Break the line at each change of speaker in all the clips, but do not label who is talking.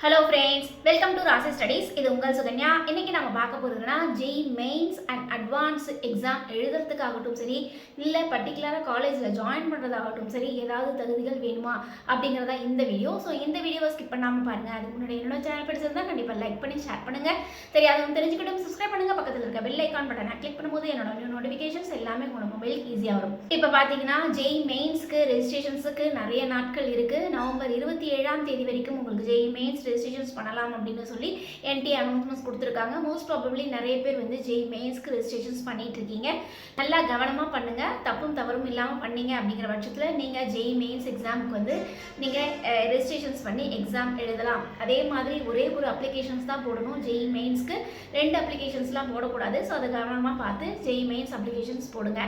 Hello friends welcome to Rasi studies இது உங்கள் சுகன்யா. இன்னைக்கு நம்ம பார்க்க போகிறதுனா JEE mains and advance exam எழுதுறதுக்காகட்டும் சரி இல்லை பர்டிகுலராக காலேஜில் ஜாயின் பண்ணுறதாகட்டும் சரி ஏதாவது தகுதிகள் வேணுமா அப்படிங்கிறதா இந்த வீடியோ ஸோ இந்த வீடியோவை ஸ்கிப் பண்ணாமல் பாருங்கள் அதுக்கு முன்னாடி என்னோட சேனல் பிடிச்சிருந்தா கண்டிப்பாக லைக் பண்ணி ஷேர் பண்ணுங்கள் தெரியாதவங்க தெரிஞ்சுக்கிட்டும் சப்ஸ்கிரைப் பண்ணுங்கள் பக்கத்தில் இருக்க பெல் ஐக்கான் பட்டனை கிளிக் பண்ணும்போது என்னோட நியூ நோட்டிஃபிகேஷன்ஸ் எல்லாமே உங்களோட மொபைலுக்கு ஈஸியாக வரும். இப்போ பார்த்தீங்கன்னா ஜெய் மெயின்ஸ்க்கு ரெஜிஸ்ட்ரேஷன்ஸுக்கு நிறைய நாட்கள் இருக்குது நவம்பர் இருபத்தி ஏழாம் தேதி வரைக்கும் உங்களுக்கு ஜெய் மெயின்ஸ் ரெஜிஸ்ட்ரேஷன்ஸ் பண்ணலாம் அப்படின்னு சொல்லி என்டி அனௌன்ஸ்மெண்ட்ஸ் கொடுத்துருக்காங்க. மோஸ்ட் ப்ராபப்ளி நிறைய பேர் வந்து ஜெய் மெயின்ஸ்க்கு ரெஜிஸ்ட்ரேஷன்ஸ் பண்ணிட்டு இருக்கீங்க. நல்லா கவனமாக பண்ணுங்கள் தப்பும் தவறும் இல்லாமல் பண்ணீங்க அப்படிங்கிற பட்சத்தில் நீங்கள் ஜெய் மெயின்ஸ் எக்ஸாமுக்கு வந்து நீங்கள் ரெஜிஸ்ட்ரேஷன்ஸ் பண்ணி எக்ஸாம் எழுதலாம். அதே மாதிரி ஒரே ஒரு அப்ளிகேஷன்ஸ் தான் போடணும். ஜெய் மெயின்ஸ்க்கு ரெண்டு அப்ளிகேஷன்ஸ்லாம் போடக்கூடாது. ஸோ அதை கவனமாக பார்த்து ஜெய் மெயின்ஸ் அப்ளிகேஷன்ஸ் போடுங்க.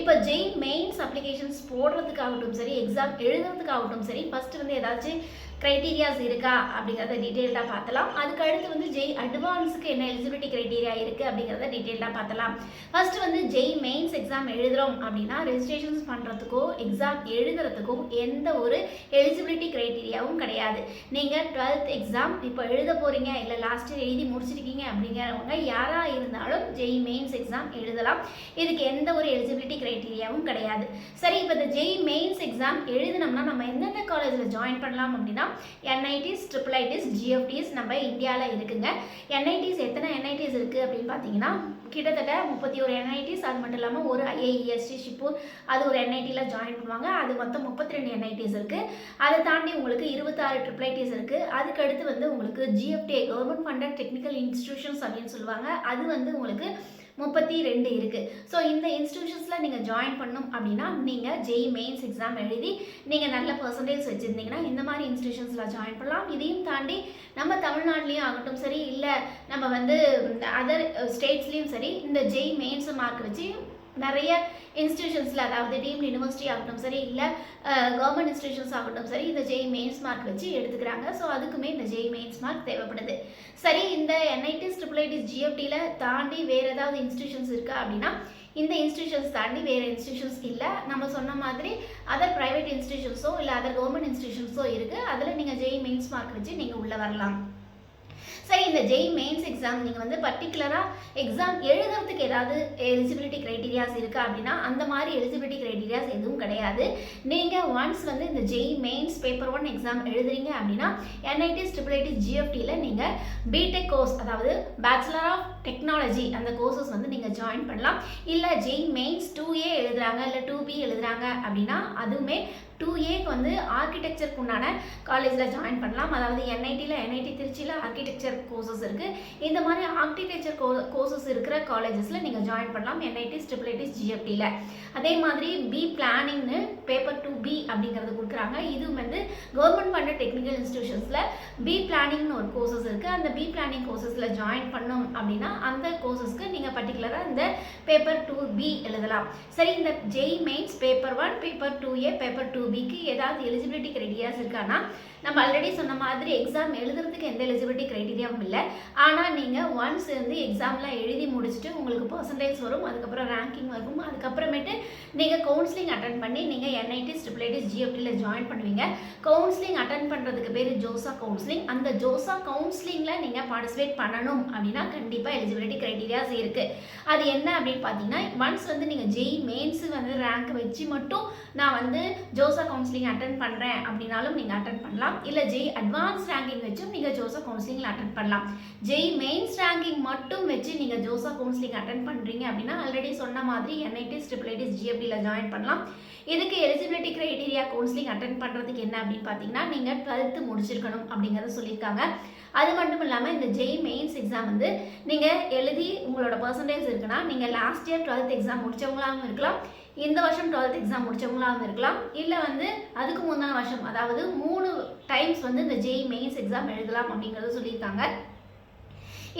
இப்போ ஜெய் மெயின்ஸ் அப்ளிகேஷன்ஸ் போடுறதுக்காகட்டும் சரி எக்ஸாம் எழுதுறதுக்காகட்டும் சரி ஃபஸ்ட்டு வந்து ஏதாச்சும் க்ரைட்டீரியாஸ் இருக்கா அப்படிங்கிறத டீட்டெயில்டாக பார்த்தலாம். அதுக்கு அடுத்து வந்து ஜெய் அட்வான்ஸுக்கு என்ன எலிஜிபிலிட்டி க்ரைட்டீரியா இருக்குது அப்படிங்கிறத டீட்டெயில்டாக பார்த்தலாம். ஃபர்ஸ்ட் வந்து ஜெய் மெயின்ஸ் எக்ஸாம் எழுதுகிறோம் அப்படின்னா ரெஜிஸ்ட்ரேஷன்ஸ் பண்ணுறதுக்கோ எக்ஸாம் எழுதுறதுக்கோ எந்த ஒரு எலிஜிபிலிட்டி க்ரைட்டீரியாவும் கிடையாது. நீங்கள் டுவெல்த் எக்ஸாம் இப்போ எழுத போகிறீங்க இல்லை லாஸ்ட் இயர் எழுதி முடிச்சிருக்கீங்க அப்படிங்கிறவங்க யாராக இருந்தாலும் ஜெய் மெயின்ஸ் எக்ஸாம் எழுதலாம். இதுக்கு எந்த ஒரு எலிஜிபிலிட்டி க்ரைட்டீரியாவும் கிடையாது. சரி இப்போ இந்த ஜெய் மெயின்ஸ் எக்ஸாம் எழுதினோம்னா நம்ம எந்தெந்த காலேஜில் ஜாயின் பண்ணலாம் அப்படின்னா என்ஐடிஸ் ட்ரிபிள் ஐடிஸ் ஜிஎஃப்டிஸ் நம்ம இந்தியாவில் இருக்குங்க. என்ஐடிஸ் எத்தனை என்ஐடிஸ் இருக்குது அப்படின்னு பார்த்தீங்கன்னா கிட்டத்தட்ட முப்பத்தி ஒரு என்ஐடிஸ் அது மட்டும் இல்லாமல் ஒரு ஐஏஇஎஸ்டி ஷிப்பூர் அது ஒரு என்ஐடியில் ஜாயின் பண்ணுவாங்க. அது மொத்தம் முப்பத்தி ரெண்டு என்ஐடிஸ் இருக்குது அதை தாண்டி உங்களுக்கு இருபத்தாறு ட்ரிபிள் ஐடிஸ் இருக்குது அதுக்கு அடுத்து வந்து உங்களுக்கு GFT government funded technical institutions அப்படின்னு சொல்லுவாங்க. அது வந்து உங்களுக்கு முப்பத்தி ரெண்டு இருக்குது ஸோ இந்த இன்ஸ்டிடியூஷன்ஸில் நீங்கள் ஜாயின் பண்ணணும் அப்படின்னா நீங்கள் ஜெய் மெயின்ஸ் எக்ஸாம் எழுதி நீங்கள் நல்ல பர்சன்டேஜ் வச்சுருந்தீங்கன்னா இந்த மாதிரி இன்ஸ்டிடியூஷன்ஸில் ஜாயின் பண்ணலாம். இதையும் தாண்டி நம்ம தமிழ்நாட்டிலையும் ஆகட்டும் சரி இல்லை நம்ம வந்து அதர் ஸ்டேட்ஸ்லேயும் சரி இந்த ஜெய் மெயின்ஸ் மார்க் வச்சு நிறைய இன்ஸ்டிடியூஷன்ஸில் அதாவது டீம்டு யூனிவர்சிட்டி ஆகட்டும் சரி இல்லை கவர்மெண்ட் இன்ஸ்டிடியூஷன்ஸ் ஆகட்டும் சரி இந்த ஜெய் மெயின்ஸ் மார்க் வச்சு எடுத்துக்கிறாங்க. ஸோ அதுக்குமே இந்த ஜெய் மெயின்ஸ் மார்க் தேவைப்படுது. சரி இந்த என்ஐடிஸ் ட்ரிபிள் ஐடிஸ் ஜிஎஃப்டியில் தாண்டி வேறு ஏதாவது இன்ஸ்டிடியூஷன்ஸ் இருக்கா அப்படின்னா இந்த இன்ஸ்டிடியூஷன்ஸ் தாண்டி வேறு இன்ஸ்டிடியூஷன்ஸ் இல்லை. நம்ம சொன்ன மாதிரி அதர் ப்ரைவேட் இன்ஸ்டிடியூஷன்ஸோ இல்லை அதர் கவர்மெண்ட் இன்ஸ்டிடியூஷன்ஸோ இருக்குது அதில் நீங்கள் ஜெய் மெயின்ஸ் மார்க் வச்சு நீங்கள் உள்ளே வரலாம். சரி இந்த ஜெய் மெயின்ஸ் எக்ஸாம் நீங்கள் வந்து பர்டிகுலராக எக்ஸாம் எழுதுறதுக்கு ஏதாவது எலிஜிபிலிட்டி க்ரைட்டீரியாஸ் இருக்கா அப்படின்னா அந்த மாதிரி எலிஜிபிலிட்டி க்ரைட்டீரியாஸ் எதுவும் கிடையாது. நீங்கள் ஒன்ஸ் வந்து இந்த JEE mains paper one exam எழுதுறீங்க அப்படின்னா என்ஐடிஸ் ட்ரிபிள் ஐடிஸ் ஜிஎஃப்டியில் நீங்கள் பிடெக் கோர்ஸ் அதாவது பேச்சுலர் ஆஃப் டெக்னாலஜி அந்த கோர்சஸ் வந்து நீங்கள் ஜாயின் பண்ணலாம். இல்லை ஜெய் மெயின்ஸ் டூ ஏ எழுதுறாங்க இல்லை டூ பி எழுதுறாங்க அப்படின்னா அதுவுமே டூ ஏக்கு வந்து ஆர்கிடெக்சருக்கு உண்டான காலேஜில் ஜாயின் பண்ணலாம். அதாவது என்ஐடியில் என்ஐடி திருச்சியில் ஆர்கிடெக்சர் கோர்சஸ் இருக்குது இந்த மாதிரி ஆர்கிடெக்சர் கோ கோர்சஸ் இருக்கிற காலேஜஸில் நீங்கள் ஜாயின் பண்ணலாம். என்ஐடிஸ் ட்ரிபிள் ஜிஎஃப்டியில் அதே மாதிரி பி பிளானிங்னு பேப்பர் டூ பி அப்படிங்கிறது கொடுக்குறாங்க. இது வந்து கவர்மெண்ட் பண்ண டெக்னிக்கல் இன்ஸ்டியூஷன்ஸில் பி பிளானிங்னு ஒரு கோர்சஸ் இருக்குது அந்த பி பிளானிங் கோர்சஸில் ஜாயின் பண்ணோம் அப்படின்னா அந்த கோர்சஸ்க்கு நீங்கள் பர்டிகுலராக இந்த பேப்பர் டூ பி எழுதலாம். சரி இந்த JEE mains paper one paper two A paper two பிக்கு ஏதாவது எலிஜிபிலிட்டி க்ரைட்டீரியாஸ் இருக்கான்னா நம்ம ஆல்ரெடி சொன்ன மாதிரி எக்ஸாம் எழுதுறதுக்கு எந்த எலிஜிபிலிட்டி க்ரைட்டீரியாவும் இல்லை. ஆனால் நீங்கள் ஒன்ஸ் வந்து எக்ஸாம்லாம் எழுதி முடிச்சுட்டு உங்களுக்கு பர்சன்டேஜ் வரும் அதுக்கப்புறம் ரேங்கிங் வரும் அதுக்கப்புறமேட்டு நீங்கள் கவுன்சிலிங் அட்டன் பண்ணி நீங்கள் என்ஐடிஸ் ட்ரிபிள் ஐடிஸ் ஜிஎஃப்டியில் ஜாயின் பண்ணுவீங்க. கவுன்சிலிங் அட்டன் பண்ணுறதுக்கு பேர் ஜோசா கவுன்சிலிங் அந்த ஜோசா கவுன்சிலிங்கில் நீங்கள் பார்ட்டிசிபேட் பண்ணணும் அப்படின்னா கண்டிப்பாக எலிஜிபிலிட்டி க்ரைட்டீரியாஸ் இருக்குது அது என்ன அப்படின்னு பார்த்தீங்கன்னா ஒன்ஸ் வந்து நீங்கள் ஜெய் மெயின்ஸு வந்து ரேங்க் வச்சு மட்டும் நான் வந்து ஜோசா கவுன்சிலிங் அட்டன் பண்ணுறேன் அப்படின்னாலும் நீங்கள் அட்டன் பண்ணலாம். இல்லை ஜெய் அட்வான்ஸ் ரேங்கிங் வச்சும் நீங்கள் ஜோசா கவுன்சிலிங்கில் அட்டன் பண்ணலாம். ஜெய் மெயின்ஸ் ரேங்கிங் மட்டும் வச்சு நீங்கள் ஜோசா கவுன்சிலிங் அட்டன் பண்ணுறீங்க அப்படின்னா ஆல்ரெடி சொன்ன மாதிரி என்ஐடிஸ் ட்ரிபிள் ஐடிஸ் ஜிஎஃப்டியில் ஜாயின் பண்ணலாம். இதுக்கு எலிஜிபிலிட்டி க்ரைட்டீரியா கவுன்சிலிங் அட்டன் பண்ணுறதுக்கு என்ன அப்படின்னு பார்த்தீங்கன்னா நீங்கள் டுவெல்த்து முடிச்சிருக்கணும் அப்படிங்கிறத சொல்லியிருக்காங்க. அது மட்டும் இல்லாமல் இந்த ஜெய் மெயின்ஸ் எக்ஸாம் வந்து நீங்கள் எழுதி உங்களோட பர்சன்டேஜ் இருக்குன்னா நீங்கள் லாஸ்ட் இயர் டுவெல்த் எக்ஸாம் முடிச்சவங்களாகவும் இருக்கலாம். இந்த வருஷம் டுவெல்த் எக்ஸாம் முடிச்சவங்களாகவும் இருக்கலாம். இல்லை வந்து அதுக்கு முந்தான வருஷம் அதாவது மூணு டைம்ஸ் வந்து இந்த ஜெய் மெயின்ஸ் எக்ஸாம் எழுதலாம் அப்படிங்கிறத சொல்லியிருக்காங்க.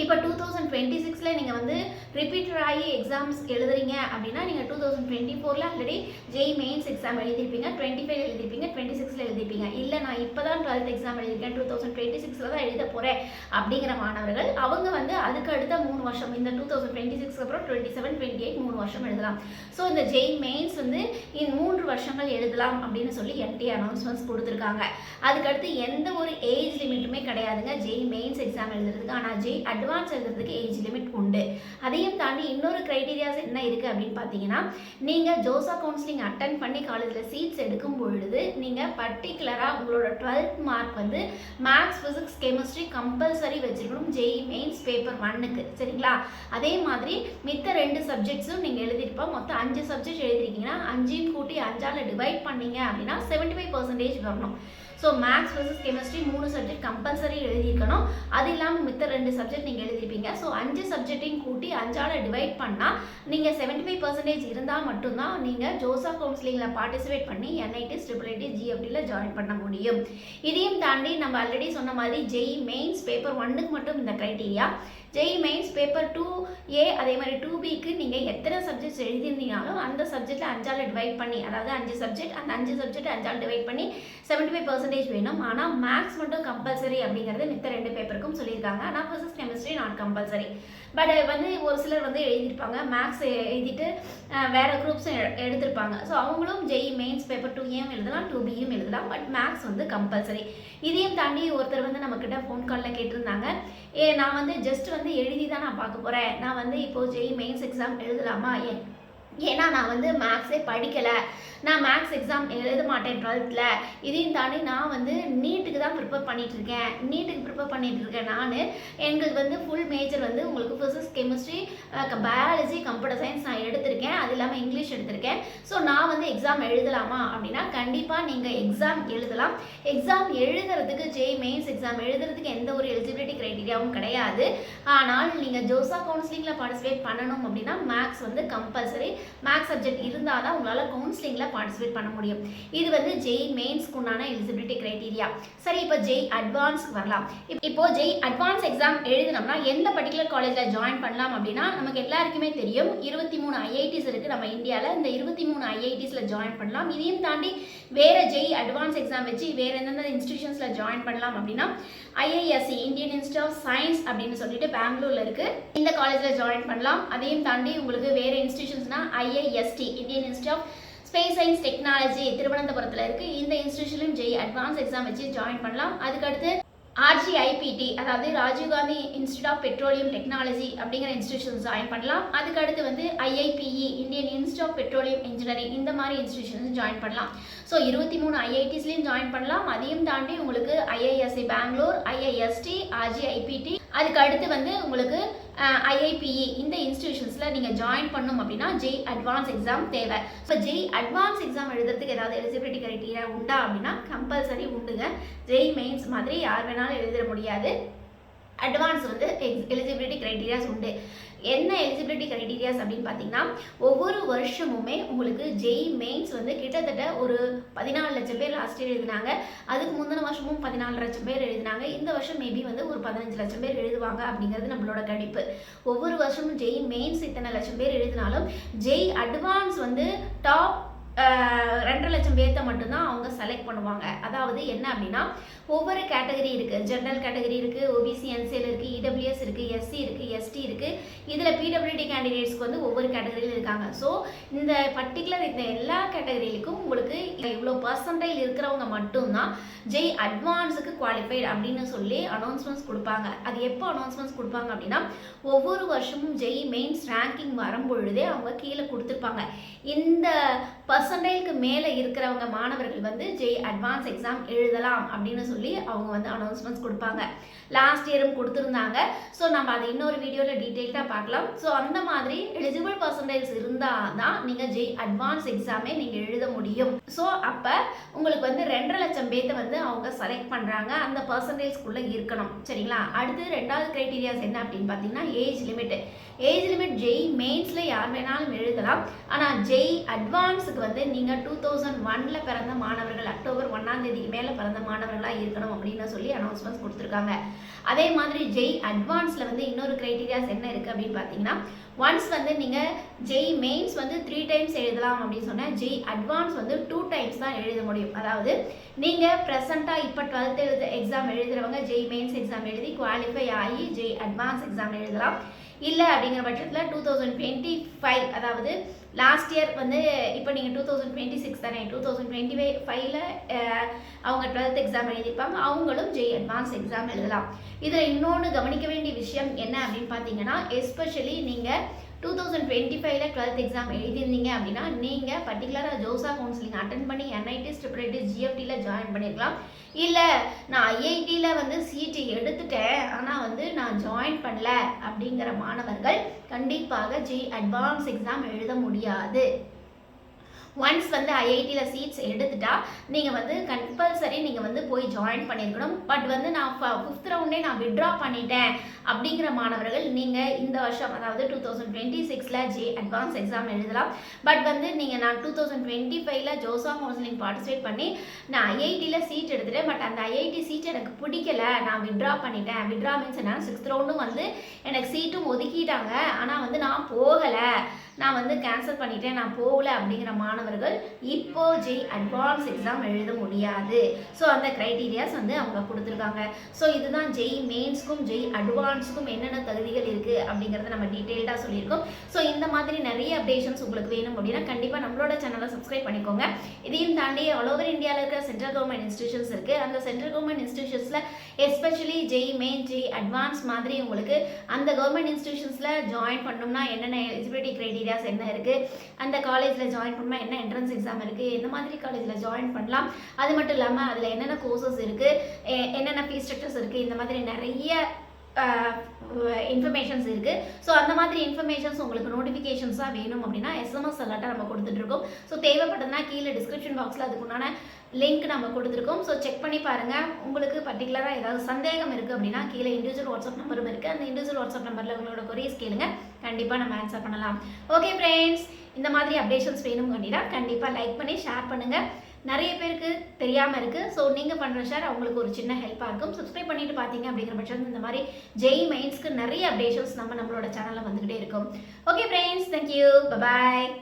இப்போ டூ தௌசண்ட் டுவெண்ட்டி சிக்ஸில் நீங்கள் வந்து ரிப்பீட்டர் ஆகி எக்ஸாம்ஸ் எழுதுறீங்க அப்படின்னா நீங்கள் டூ தௌசண்ட் டுவெண்ட்டி ஃபோரில் ஆல்ரெடி ஜெய் மெயின்ஸ் எக்ஸாம் எழுதிருப்பீங்க டுவெண்ட்டி ஃபைவ் எழுதிருப்பீங்க டுவெண்ட்டி சிக்ஸில் எழுதிருப்பீங்க. இல்லை நான் இப்போ தான் டுவெல்த் எக்ஸாம் எழுதிருக்கேன் டூ தௌசண்ட் டுவெண்ட்டி சிக்ஸில் தான் எழுத போகிறேன் அப்படிங்கிற மாணவர்கள் அவங்க வந்து அதுக்கு அடுத்த மூணு வருஷம் இந்த டூ தௌசண்ட் டுவெண்ட்டி சிக்ஸ்க்கு அப்புறம் டுவெண்ட்டி செவன் டுவெண்ட்டி எயிட் மூணு வருஷம் எழுதலாம். ஸோ இந்த ஜெய் மெயின்ஸ் வந்து இந்த மூன்று வருஷங்கள் எழுதலாம் அப்படின்னு சொல்லி என்டி அனௌன்ஸ்மெண்ட்ஸ் கொடுத்துருக்காங்க. அதுக்கடுத்து எந்த ஒரு ஏஜ் லிமிட்டுமே கிடையாதுங்க. ஜெய் மெயின்ஸ் எக்ஸாம் எழுதுறதுக்கு. ஆனால் ஜெய் அட் அட்வான்ஸ் எழுதுறதுக்கு ஏஜ் லிமிட் உண்டு. அதையும் தாண்டி இன்னொரு க்ரைட்டீரியாஸ் என்ன இருக்குது அப்படின்னு பார்த்தீங்கன்னா நீங்கள் ஜோசா கவுன்சிலிங் அட்டன் பண்ணி காலேஜில் சீட்ஸ் எடுக்கும் பொழுது நீங்கள் பர்டிகுலராக உங்களோட டுவெல்த் மார்க் வந்து மேக்ஸ் ஃபிசிக்ஸ் கெமிஸ்ட்ரி கம்பல்சரி வச்சுருக்கணும். ஜெய் மெயின்ஸ் பேப்பர் ஒன்னுக்கு சரிங்களா? அதே மாதிரி மித்த ரெண்டு சப்ஜெக்ட்ஸும் நீங்கள் எழுதியிருப்போம். மொத்தம் அஞ்சு சப்ஜெக்ட் எழுதிருக்கீங்கன்னா அஞ்சையும் கூட்டி அஞ்சால் டிவைட் பண்ணீங்க அப்படின்னா செவன்ட்டி ஃபைவ் பர்சன்டேஜ் வரணும். ஸோ மேக்ஸ் வர்சஸ் கெமிஸ்ட்ரி மூணு சப்ஜெக்ட் கம்பல்சரி எழுதியிருக்கணும். அது இல்லாமல் மித்த ரெண்டு சப்ஜெக்ட் நீங்கள் எழுதியிருப்பீங்க. ஸோ அஞ்சு சப்ஜெக்டையும் கூட்டி அஞ்சால் டிவைட் பண்ணால் நீங்கள் செவன்ட்டி ஃபைவ் பர்சன்டேஜ் இருந்தால் மட்டும்தான் நீங்கள் ஜோசப் கவுன்சிலிங்கில் பார்ட்டிசிபேட் பண்ணி என்ஐடி ட்ரிபிள் ஐடி ஜிஎஃப்டியில் ஜாயின் பண்ண முடியும். இதையும் தாண்டி நம்ம ஆல்ரெடி சொன்ன மாதிரி ஜெய் மெயின்ஸ் பேப்பர் ஒன்னுக்கு மட்டும் இந்த criteria JEE mains paper two A அதே மாதிரி டூ பிக்கு நீங்கள் எத்தனை சப்ஜெக்ட்ஸ் எழுதியிருந்தீங்கனாலும் அந்த சப்ஜெக்ட்டில் அஞ்சால் டிவைட் பண்ணி அதாவது அஞ்சு சப்ஜெக்ட் அந்த அஞ்சு சப்ஜெக்ட் அஞ்சால் டிவைட் பண்ணி செவன்ட்டி ஃபைவ் பர்சன்டேஜ் வேணும். ஆனால் மேக்ஸ் மட்டும் கம்பல்சரி அப்படிங்கிறது மித்த ரெண்டு பேப்பருக்கும் சொல்லியிருக்காங்க. ஆனால் ஃபர்ஸ்ட் கெமிஸ்ட்ரி நான் கம்பல்சரி பட் வந்து ஒரு சிலர் வந்து எழுதியிருப்பாங்க. மேக்ஸ் எழுதிட்டு வேறு குரூப்ஸும் எடுத்திருப்பாங்க. ஸோ அவங்களும் ஜெய் மெயின்ஸ் பேப்பர் டூ ஏயும் எழுதலாம் டூ பியும் எழுதலாம். பட் மேக்ஸ் வந்து கம்பல்சரி இதையும் தாண்டி ஒருத்தர் வந்து நம்மக்கிட்ட ஃபோன் காலில் கேட்டிருந்தாங்க. ஏ நான் வந்து ஜஸ்ட் வந்து எழுதி தான் நான் பார்க்க போகிறேன் நான் வந்து இப்போது ஜெய் மெயின்ஸ் எக்ஸாம் எழுதலாமா? ஏன்? ஏன்னா நான் வந்து மேக்ஸே படிக்கலை. நான் மேக்ஸ் எக்ஸாம் எழுத மாட்டேன் டுவெல்த்தில் இதையும் தாண்டி நான் வந்து நீட்டுக்கு தான் ப்ரிப்பேர் பண்ணிகிட்ருக்கேன் நீட்டுக்கு ப்ரிப்பேர் பண்ணிகிட்ருக்கேன் நான். எங்களுக்கு வந்து ஃபுல் மேஜர் வந்து உங்களுக்கு physics chemistry biology computer science நான் எடுத்திருக்கேன். அது இல்லாமல் இங்கிலீஷ் எடுத்திருக்கேன். ஸோ நான் வந்து எக்ஸாம் எழுதலாமா அப்படின்னா கண்டிப்பாக நீங்கள் எக்ஸாம் எழுதலாம். எக்ஸாம் எழுதுறதுக்கு ஜெய் மெயின்ஸ் எக்ஸாம் எழுதுறதுக்கு எந்த ஒரு எலிஜிபிலிட்டி க்ரைட்டீரியாவும் கிடையாது. ஆனால் நீங்கள் ஜோசா கவுன்சிலிங்கில் பார்ட்டிசிபேட் பண்ணணும் அப்படின்னா மேக்ஸ் வந்து கம்பல்சரி மேக்ஸ் சப்ஜெக்ட் இருந்தால் தான் உங்களால் கவுன்சிலிங்கில் பார்ட்டிசிபேட் பண்ண முடியும். இது வந்து ஜெய் மெயின்ஸ்க்கு உண்டான எலிஜிபிலிட்டி க்ரைட்டீரியா சரி இப்போ ஜெய் அட்வான்ஸ்க்கு வரலாம். இப்போ ஜெய் அட்வான்ஸ் எக்ஸாம் எழுதினோம்னா எந்த பர்டிகுலர் காலேஜில் ஜாயின் பண்ணலாம் அப்படின்னா நமக்கு எல்லாருக்குமே தெரியும். இருபத்தி மூணு ஐஐடிஸ் இருக்குது நம்ம இந்தியாவில் இந்த இருபத்தி மூணு ஐஐடிஸில் ஜாயின் பண்ணலாம். இதையும் தாண்டி வேறு ஜெய் அட்வான்ஸ் எக்ஸாம் வச்சு வேறு எந்தெந்த இன்ஸ்டிடியூஷன்ஸில் ஜாயின் பண்ணலாம் அப்படின்னா IISc Indian institute of science அப்படின்னு சொல்லிட்டு பெங்களூரில் இருக்குது இந்த காலேஜில் ஜாயின் பண்ணலாம். அதையும் தாண்டி உங்களுக்கு வேறு இன்ஸ்டிடியூஷன்ஸ்னால் IIST Indian institute of space science technology திருவனந்தபுரத்தில் இருக்குது இந்த இன்ஸ்டியூஷன்லையும் ஜெய் அட்வான்ஸ் எக்ஸாம் வச்சு ஜாயின் பண்ணலாம். அதுக்கடுத்து ஆர்ஜிஐபிடி அதாவது Rajiv Gandhi institute of petroleum technology அப்படிங்கிற இன்ஸ்டியூஷன் ஜாயின் பண்ணலாம். அதுக்கடுத்து வந்து IIPE Indian institute of petroleum engineering இந்த மாதிரி இன்ஸ்டியூஷன்ஸ் ஜாயின் பண்ணலாம். ஸோ இருபத்தி மூணு ஐஐடிஸ்லையும் ஜாயின் பண்ணலாம். அதையும் தாண்டி உங்களுக்கு ஐஐஎஸ்சி பெங்களூர் ஐஐஎஸ்டி ஆர்ஜிஐபிடி அதுக்கு அடுத்து வந்து உங்களுக்கு ஐஐபிஇ இந்த இன்ஸ்டிடியூஷன்ஸில் நீங்கள் ஜாயின் பண்ணும் அப்படின்னா ஜெய் அட்வான்ஸ் எக்ஸாம் தேவை. ஸோ ஜெய் அட்வான்ஸ் எக்ஸாம் எழுதுறதுக்கு ஏதாவது எலிஜிபிலிட்டி கிரைட்டீரியா உண்டா அப்படின்னா கம்பல்சரி உண்டுங்க. ஜெய் மெயின்ஸ் மாதிரி யார் வேணாலும் எழுதிட முடியாது. அட்வான்ஸ் வந்து எலிஜிபிலிட்டி க்ரைட்டீரியாஸ் உண்டு. என்ன எலிஜிபிலிட்டி க்ரைட்டீரியாஸ் அப்படின்னு பார்த்தீங்கன்னா ஒவ்வொரு வருஷமுமே உங்களுக்கு ஜெய் மெயின்ஸ் வந்து கிட்டத்தட்ட ஒரு பதினாலு லட்சம் பேர் லாஸ்ட் இயர் எழுதினாங்க. அதுக்கு முந்தின வருஷமும் பதினாலு லட்சம் பேர் எழுதினாங்க. இந்த வருஷம் மேபி வந்து ஒரு பதினஞ்சு லட்சம் பேர் எழுதுவாங்க அப்படிங்கிறது நம்மளோட கணிப்பு. ஒவ்வொரு வருஷமும் ஜெய் மெயின்ஸ் இத்தனை லட்சம் பேர் எழுதினாலும் ஜெய் அட்வான்ஸ் வந்து டாப் ரெண்டரை லட்சம் பேர்த்த மட்டும்தான் அவங்க செலக்ட் பண்ணுவாங்க. அதாவது என்ன அப்படின்னா ஒவ்வொரு கேட்டகரி இருக்குது ஜென்ரல் கேட்டகரி இருக்குது ஓபிசி என்சிஎல் இருக்குது இடபிள்யூஎஸ் இருக்குது எஸ்சி இருக்குது எஸ்டி இருக்குது இதில் பிடபிள்யூடி கேண்டிடேட்ஸ்க்கு வந்து ஒவ்வொரு கேட்டகரியில் இருக்காங்க. ஸோ இந்த பர்டிகுலர் இந்த எல்லா கேட்டகரிகளுக்கும் உங்களுக்கு இவ்வளோ பர்சன்டைல் இருக்கிறவங்க மட்டும்தான் ஜெய் அட்வான்ஸுக்கு குவாலிஃபைட் அப்படின்னு சொல்லி அனௌன்ஸ்மெண்ட்ஸ் கொடுப்பாங்க. அது எப்போ அனௌன்ஸ்மெண்ட்ஸ் கொடுப்பாங்க அப்படின்னா ஒவ்வொரு வருஷமும் ஜெய் மெயின்ஸ் ரேங்கிங் வரும்பொழுதே அவங்க கீழே கொடுத்துருப்பாங்க. இந்த பர்சன்டைலுக்கு மேலே இருக்கிறவங்க மாணவர்கள் வந்து ஜெய் அட்வான்ஸ் எக்ஸாம் எழுதலாம் அப்படின்னு சொல்லி அவங்க வந்து அனௌன்ஸ்மெண்ட்ஸ் கொடுப்பாங்க. லாஸ்ட் இயரும் கொடுத்துருந்தாங்க. ஸோ நம்ம அதை இன்னொரு வீடியோவில் டீட்டெயில்டாக பார்க்கலாம். ஸோ அந்த மாதிரி எலிஜிபிள் பர்சன்டேஜ் இருந்தால் தான் நீங்கள் ஜெய் அட்வான்ஸ் எக்ஸாமே நீங்கள் எழுத முடியும். ஸோ அப்போ உங்களுக்கு வந்து ரெண்டரை லட்சம் பேர்த்தை வந்து அவங்க செலக்ட் பண்ணுறாங்க அந்த பர்சன்டேஜ்குள்ளே இருக்கணும். சரிங்களா? அடுத்து ரெண்டாவது க்ரைட்டீரியாஸ் என்ன அப்படின்னு பார்த்தீங்கன்னா age limit age limit JEE மெயின்ஸில் யார் வேணாலும் எழுதலாம். ஆனால் ஜெய் அட்வான்ஸுக்கு வந்து நீங்கள் டூ தௌசண்ட் ஒனில் பிறந்த மாணவர்கள் அக்டோபர் ஒன்றாம் தேதிக்கு மேலே பிறந்த மாணவர்களாக இருக்கணும் அப்படின்னு சொல்லி அனௌன்ஸ்மெண்ட்ஸ் கொடுத்துருக்காங்க. அதே மாதிரி ஜெய் அட்வான்ஸில் வந்து இன்னொரு க்ரைட்டீரியாஸ் என்ன இருக்குது அப்படின்னு பார்த்தீங்கன்னா ஒன்ஸ் வந்து நீங்கள் ஜெய் மெயின்ஸ் வந்து த்ரீ டைம்ஸ் எழுதலாம் அப்படின்னு சொன்னால் ஜெய் அட்வான்ஸ் வந்து டூ டைம்ஸ் தான் எழுத முடியும். அதாவது நீங்கள் ப்ரெசண்ட்டாக இப்போ டுவெல்த் எழுத எக்ஸாம் எழுதுறவங்க ஜெய் மெயின்ஸ் எக்ஸாம் எழுதி குவாலிஃபை ஆகி ஜெய் அட்வான்ஸ் எக்ஸாம் எழுதலாம். இல்லை அப்படிங்கிற பட்சத்தில் டூ தௌசண்ட் டுவெண்ட்டி ஃபைவ் அதாவது லாஸ்ட் இயர் வந்து இப்போ நீங்கள் டூ தௌசண்ட் டுவெண்ட்டி சிக்ஸ் தானே டூ தௌசண்ட் டுவெண்ட்டி ஃபைவ்ல அவங்க டுவெல்த் எக்ஸாம் எழுதியிருப்பாங்க. அவங்களும் ஜெய் அட்வான்ஸ் எக்ஸாம் எழுதலாம். இதில் இன்னொன்று கவனிக்க வேண்டிய விஷயம் என்ன அப்படின்னு பார்த்தீங்கன்னா எஸ்பெஷலி நீங்கள் டூ தௌசண்ட் டுவெண்ட்டி ஃபைவ்ல டுவெல்த் எக்ஸாம் எழுதியிருந்தீங்க அப்படின்னா நீங்கள் பர்டிகுலராக ஜோசா கவுன்சிலிங் அட்டன் பண்ணி என்ஐடிஸ் ட்ரிபிள்ஐடிஸ் ஜிஎஃப்டியில் ஜாயின் பண்ணியிருக்கலாம் இல்லை நான் ஐஐடியில் வந்து சீட்டு எடுத்துட்டேன். ஆனால் வந்து நான் ஜாயின் பண்ணல அப்படிங்கிற மாணவர்கள் கண்டிப்பாக ஜி அட்வான்ஸ் எக்ஸாம் எழுத முடியாது. ஒன்ஸ் வந்து ஐஐடியில் சீட்ஸ் எடுத்துட்டா நீங்கள் வந்து கம்பல்சரி நீங்கள் வந்து போய் ஜாயின் பண்ணியிருக்கணும் பட் வந்து நான் ஃபிஃப்த் ரவுண்டே நான் விட்ரா பண்ணிட்டேன். அப்படிங்கிற மாணவர்கள் நீங்கள் இந்த வருஷம் அதாவது டூ தௌசண்ட் டுவெண்ட்டி சிக்ஸில் ஜே அட்வான்ஸ் எக்ஸாம் எழுதலாம். பட் வந்து நீங்கள் நான் டூ தௌசண்ட் டுவெண்ட்டி ஃபைவ்ல ஜோசா கவுன்சிலிங் பார்ட்டிசிபேட் பண்ணி நான் ஐஐடியில் சீட் எடுத்துட்டேன். பட் அந்த ஐஐடி சீட் எனக்கு பிடிக்கல. நான் விட்ரா பண்ணிட்டேன். விட்ரா மீன்ஸ் என்ன சிக்ஸ்த் ரவுண்டும் வந்து எனக்கு சீட்டும் ஒதுக்கிட்டாங்க. ஆனால் வந்து நான் போகலை. நான் வந்து கேன்சல் பண்ணிட்டேன். நான் போகல அப்படிங்கிற மாணவர்கள் இப்போ ஜெய் அட்வான்ஸ் எக்ஸாம் எழுத முடியாது. ஸோ அந்த க்ரைட்டீரியாஸ் வந்து அவங்க கொடுத்துருக்காங்க. ஸோ இதுதான் ஜெய் மெயின்ஸ்க்கும் ஜெய் அட்வான்ஸ் அட்வான்ஸுக்கும் என்னென்ன தகுதிகள் இருக்குது அப்படிங்கிறத நம்ம டீட்டெயில்டாக சொல்லியிருக்கோம். ஸோ இந்த மாதிரி நிறைய அப்டேஷன்ஸ் உங்களுக்கு வேணும் அப்படின்னா கண்டிப்பாக நம்மளோட சேனலை சப்ஸ்கிரைப் பண்ணிக்கோங்க. இதையும் தாண்டி ஆல் ஓவர் இந்தியாவில் இருக்கிற சென்ட்ரல் கவர்மெண்ட் இன்ஸ்டியூஷன்ஸ் இருக்குது அந்த central government இன்ஸ்டியூஷன்ஸில் especially JEE main JEE advance மாதிரி உங்களுக்கு அந்த கவர்மெண்ட் இன்ஸ்டியூஷன்ஸில் ஜாயின் பண்ணணும்னா என்னென்ன எலிஜிபிலிட்டி க்ரைட்டீரியாஸ் என்ன இருக்குது அந்த காலேஜில் ஜாயின் பண்ணணும்னா என்ன என்ட்ரன்ஸ் எக்ஸாம் இருக்குது எந்த மாதிரி காலேஜில் ஜாயின் பண்ணலாம். அது மட்டும் இல்லாமல் அதில் என்னென்ன கோர்சஸ் இருக்குது என்னென்ன ஃபீஸ் ஸ்ட்ரக்சர்ஸ் இருக்குது இந்த மாதிரி நிறைய இன்ஃபர்மேஷன்ஸ் இருக்குது ஸோ அந்த மாதிரி இன்ஃபர்மேஷன்ஸ் உங்களுக்கு நோட்டிஃபிகேஷன்ஸாக வேணும் அப்படின்னா எஸ்எம்எஸ் அலர்ட்டாக நம்ம கொடுத்துட்ருக்கோம் ஸோ தேவைப்பட்டதுன்னா கீழே டிஸ்கிரிப்ஷன் பாக்ஸில் அதுக்குண்டான லிங்க் நம்ம கொடுத்துருக்கோம். ஸோ செக் பண்ணி பாருங்கள் உங்களுக்கு பர்டிகுலராக ஏதாவது சந்தேகம் இருக்குது அப்படின்னா கீழே இண்டிவிஜுவல் வாட்ஸ்அப் நம்பரும் இருக்குது அந்த இண்டிவிஜுவல் வாட்ஸ்அப் நம்பரில் உங்களோட கொரியஸ் கேளுங்க. கண்டிப்பாக நம்ம ஆன்சர் பண்ணலாம். ஓகே ஃப்ரெண்ட்ஸ் இந்த மாதிரி அப்டேஷன்ஸ் வேணும் அப்படின்னா கண்டிப்பாக லைக் பண்ணி ஷேர் பண்ணுங்கள் நிறைய பேருக்கு தெரியாமல் இருக்குது ஸோ நீங்கள் பண்ணுற ஷேர் அவங்களுக்கு ஒரு சின்ன ஹெல்ப்பாக இருக்கும். சப்ஸ்கிரைப் பண்ணிட்டு பார்த்தீங்க அப்படிங்கிற பட்சம் இந்த மாதிரி ஜெய் மைன்ஸ்க்கு நிறைய அப்டேஷன்ஸ் நம்ம நம்மளோட சேனலில் வந்துக்கிட்டே இருக்கும். Okay friends thank you bye bye